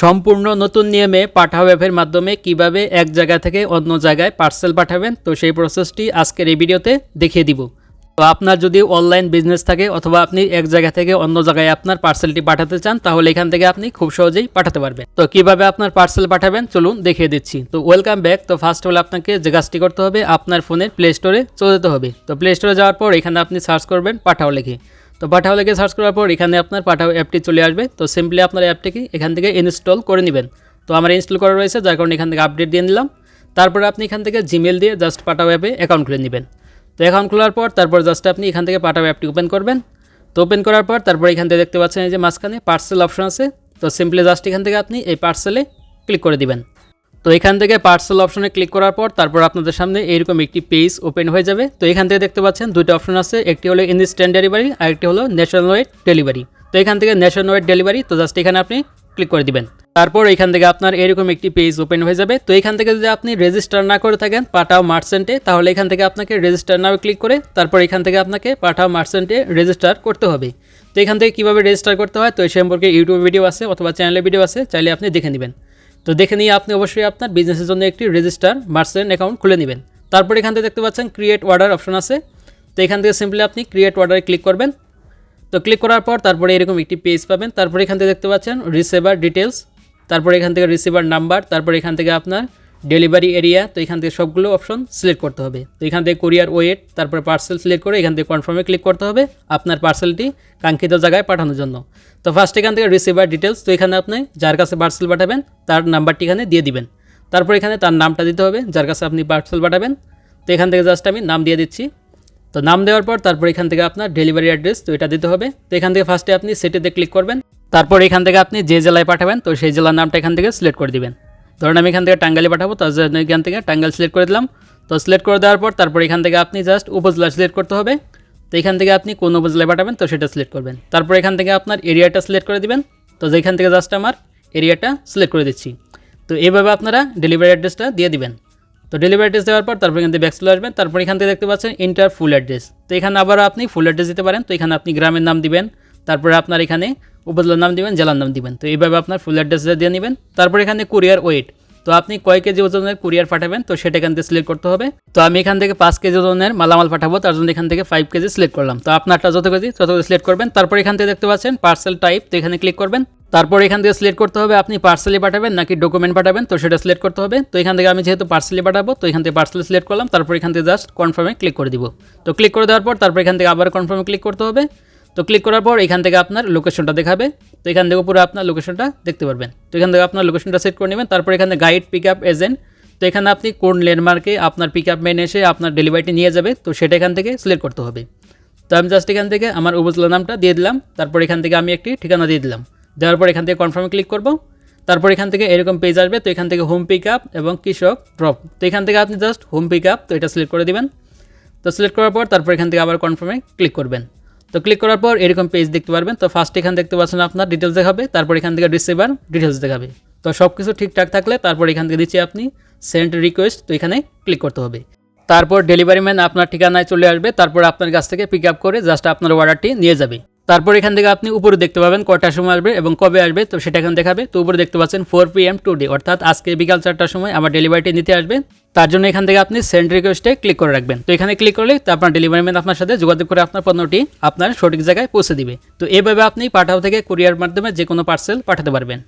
সম্পূর্ণ নতুন নিয়মে পাঠাও অ্যাপের মাধ্যমে কীভাবে এক জায়গা থেকে অন্য জায়গায় পার্সেল পাঠাবেন, তো সেই প্রসেসটি আজকের এই ভিডিওতে দেখিয়ে দিব। তো আপনার যদি অনলাইন বিজনেস থাকে অথবা আপনি এক জায়গা থেকে অন্য জায়গায় আপনার পার্সেলটি পাঠাতে চান, তাহলে এখান থেকে আপনি খুব সহজেই পাঠাতে পারবেন। তো কীভাবে আপনার পার্সেল পাঠাবেন, চলুন দেখিয়ে দিচ্ছি। তো ওয়েলকাম ব্যাক। তো ফার্স্ট হলে আপনাকে যে কাজটি করতে হবে, আপনার ফোনের প্লে স্টোরে চলে যেতে হবে। তো প্লে স্টোরে যাওয়ার পর এখানে আপনি সার্চ করবেন পাঠাও লিখে। তো পাঠাও লিখে সার্চ করার পর এখানে আপনার পাঠাও অ্যাপটি চলে আসবে। তো সিম্পলি আপনার অ্যাপটিকে এখান থেকে ইনস্টল করে নেবেন। তো আমার ইনস্টল করা রয়েছে, যার কারণে এখান থেকে আপডেট দিয়ে নিলাম। তারপরে আপনি এখান থেকে জিমেল দিয়ে জাস্ট পাঠাও অ্যাপে অ্যাকাউন্ট খুলে নেবেন। তো অ্যাকাউন্ট খোলার পর তারপর জাস্ট আপনি এখান থেকে পাঠাও অ্যাপটি ওপেন করবেন। তো ওপেন করার পর তারপর এখান থেকে দেখতে পাচ্ছেন এই যে মাঝখানে পার্সেল অপশন আছে। তো সিম্পলি জাস্ট এখান থেকে আপনি এই পার্সেলে ক্লিক করে দিবেন। তো এখান থেকে পার্সেল অপশনে ক্লিক করার পর তারপর আপনাদের সামনে এইরকম একটি পেজ ওপেন হয়ে যাবে। তো এখান থেকে দেখতে পাচ্ছেন দুটো অপশন আছে, একটি হলো ইনস্ট্যান্ট ডেলিভারি আর একটি হলো ন্যাশনাল ওয়েড ডেলিভারি তো এখান থেকে ন্যাশনাল ওয়েড ডেলিভারি তো জাস্ট এখানে আপনি ক্লিক করে দিবেন। তারপর এখান থেকে আপনার এরকম একটি পেজ ওপেন হয়ে যাবে। তো এখান থেকে যদি আপনি রেজিস্টার না করে থাকেন পাঠাও মার্চেন্টে তাহলে এখান থেকে আপনাকে রেজিস্টার নাও ক্লিক করে তারপর এখান থেকে আপনাকে পাঠাও মার্চেন্টে রেজিস্টার করতে হবে। তো এখান থেকে কীভাবে রেজিস্টার করতে হয়, তো এই সম্পর্কে ইউটিউব ভিডিও আছে অথবা চ্যানেলে ভিডিও আছে, চাইলে আপনি দেখে নেবেন। তো দেখে নিয়ে আপনি অবশ্যই আপনার বিজনেসের জন্য একটি রেজিস্টার মার্চেন্ট অ্যাকাউন্ট খুলে নেবেন। তারপর এখান থেকে দেখতে পাচ্ছেন ক্রিয়েট অর্ডার অপশন আছে। তো এখান থেকে সিম্পলি আপনি ক্রিয়েট অর্ডারে ক্লিক করবেন। তো ক্লিক করার পর তারপরে এরকম একটি পেজ পাবেন। তারপরে এখান থেকে দেখতে পাচ্ছেন রিসিভার ডিটেলস তারপরে এখান থেকে রিসিভার নাম্বার তারপরে এখান থেকে আপনার ডেলিভারি এরিয়া, তো এখান থেকে সবগুলো অপশন সিলেক্ট করতে হবে। তো এখান থেকে কোরিয়ার ওয়েট তারপরে পার্সেল সিলেক্ট করে এখান থেকে কনফার্মে ক্লিক করতে হবে আপনার পার্সেলটি কাঙ্ক্ষিত জায়গায় পাঠানোর জন্য। তো ফার্স্ট এখান থেকে রিসিভার ডিটেলস তো এখানে আপনি যার কাছে পার্সেল পাঠাবেন, তার নাম্বারটি এখানে দিয়ে দিবেন। তারপর এখানে তার নামটা দিতে হবে, যার কাছে আপনি পার্সেল পাঠাবেন। তো এখান থেকে জাস্ট আমি নাম দিয়ে দিচ্ছি। তো নাম দেওয়ার পর তারপর এখান থেকে আপনার ডেলিভারি অ্যাড্রেস তো এটা দিতে হবে। তো এখান থেকে ফার্স্টে আপনি সেটিতে ক্লিক করবেন। তারপর এখান থেকে আপনি যে জেলায় পাঠাবেন, তো সেই জেলার নামটা এখান থেকে সিলেক্ট করে দিবেন। ধরুন আমি এখান থেকে টাঙ্গালি পাঠাবো তার জন্য এখান থেকে টাঙ্গাল সিলেক্ট করে দিলাম। তো সিলেক্ট করে দেওয়ার পর তারপর এখান থেকে আপনি জাস্ট উপজেলা সিলেক্ট করতে হবে। তো এখান থেকে আপনি কোন উপজেলায় পাঠাবেন, তো সেটা সিলেক্ট করবেন। তারপর এখান থেকে আপনার এরিয়াটা সিলেক্ট করে দিবেন। তো যেখান থেকে জাস্ট আমার এরিয়াটা সিলেক্ট করে দিচ্ছি। তো এইভাবে আপনারা ডেলিভারি অ্যাড্রেসটা দিয়ে দিবেন। তো ডেলিভারি অ্যাড্রেস দেওয়ার পর তারপর এখান থেকে ব্যাক চলে আসবেন। তারপর এখান থেকে দেখতে পাচ্ছেন ইন্টার ফুল অ্যাড্রেস তো এখানে আবারও আপনি ফুল অ্যাড্রেস দিতে পারেন। তো এখানে আপনি গ্রামের নাম দিবেন। তারপরে আপনার এখানে উপজেলার নাম দিবেন, জেলার নাম দিবেন। তো এইভাবে আপনার ফুল অ্যাড্রেসটা দিয়ে নেবেন। তারপর এখানে কুরিয়ার ওয়েট তো আপনি কয় কেজি ওজনের কুরিয়ার পাঠাবেন, তো সেটা এখান থেকে সিলেক্ট করতে হবে। তো আমি এখান থেকে পাঁচ কেজি ওজনের মালামাল পাঠাবো, তার জন্য এখান থেকে ফাইভ কেজি সিলেক্ট করলাম। তো আপনারটা যত কেজি, তত কেজি সিলেক্ট করবেন। তারপর এখান থেকে দেখতে পাচ্ছেন পার্সেল টাইপ তো এখানে ক্লিক করবেন। তারপর এখান থেকে সিলেক্ট করতে হবে, আপনি পার্সেলে পাঠাবেন নাকি ডকুমেন্ট পাঠাবেন, তো সেটা সিলেক্ট করতে হবে। তো এখান থেকে আমি যেহেতু পার্সেলে পাঠাবো, তো এখান থেকে পার্সেল সিলেক্ট করলাম। তারপর এখান থেকে জাস্ট কনফার্মে ক্লিক করে দিব। তো ক্লিক করে দেওয়ার পর তারপর এখান থেকে আবার কনফার্মে ক্লিক করতে হবে। তো ক্লিক করার পর এখান থেকে আপনার লোকেশনটা দেখাবে তো এখান থেকে পুরো আপনার লোকেশনটা দেখতে পারবেন তো এখান থেকে আপনার লোকেশনটা সেট করে নেবেন তারপর এখানে গাইড পিক আপ এজেন্ট তো এখানে আপনি কোন ল্যান্ডমার্কে আপনার পিক আপ ম্যান এসে আপনার ডেলিভারিটি নিয়ে যাবে তো সেটা এখান থেকে সিলেক্ট করতে হবে তো আমি জাস্ট এখান থেকে আমার উপজেলা নামটা দিয়ে দিলাম তারপর এখান থেকে আমি একটি ঠিকানা দিয়ে দিলাম দেওয়ার পর এখান থেকে কনফার্মে ক্লিক করব তারপর এখান থেকে এরকম পেজ আসবে তো এখান থেকে হোম পিক আপ এবং কৃষক ড্রপ তো এখান থেকে আপনি জাস্ট হোম পিক আপ তো এটা সিলেক্ট করে দিবেন তো সিলেক্ট করার পর তারপর এখান থেকে আবার কনফার্মে ক্লিক করবেন তো ক্লিক করার পর এরকম পেজ দেখতে পারবেন। তো ফার্স্ট এখানে দেখতে পাচ্ছেন আপনার ডিটেলস দেখাবে, তারপর এখান থেকে রিসিভার ডিটেলস দেখাবে। তো সব কিছু ঠিকঠাক থাকলে তারপর এখান থেকে দিচ্ছি আপনি সেন্ড রিকোয়েস্ট তো এখানে ক্লিক করতে হবে। তারপর ডেলিভারি ম্যান আপনার ঠিকানায় চলে আসবে, তারপর আপনার কাছ থেকে পিক আপ করে জাস্ট আপনার অর্ডারটি নিয়ে যাবে। তারপর এখান থেকে আপনি উপরে দেখতে পাবেন কটার সময় আসবে এবং কবে আসবে, তো সেটা এখানে দেখাবে। তো উপরে দেখতে পাচ্ছেন four P M today অর্থাৎ আজকে বিকাল চারটার সময় আমার ডেলিভারিটি নিতে আসবে। তার জন্য এখান থেকে আপনি সেন্ড রিকোয়েস্টে ক্লিক করে রাখবেন। তো এখানে ক্লিক করলে তো আপনার ডেলিভারি ম্যান আপনার সাথে যোগাযোগ করে আপনার পণ্যটি আপনার সঠিক জায়গায় পৌঁছে দিবে। তো এভাবে আপনি পাঠাও থেকে কুরিয়ার মাধ্যমে যে কোনো পার্সেল পাঠাতে পারবেন।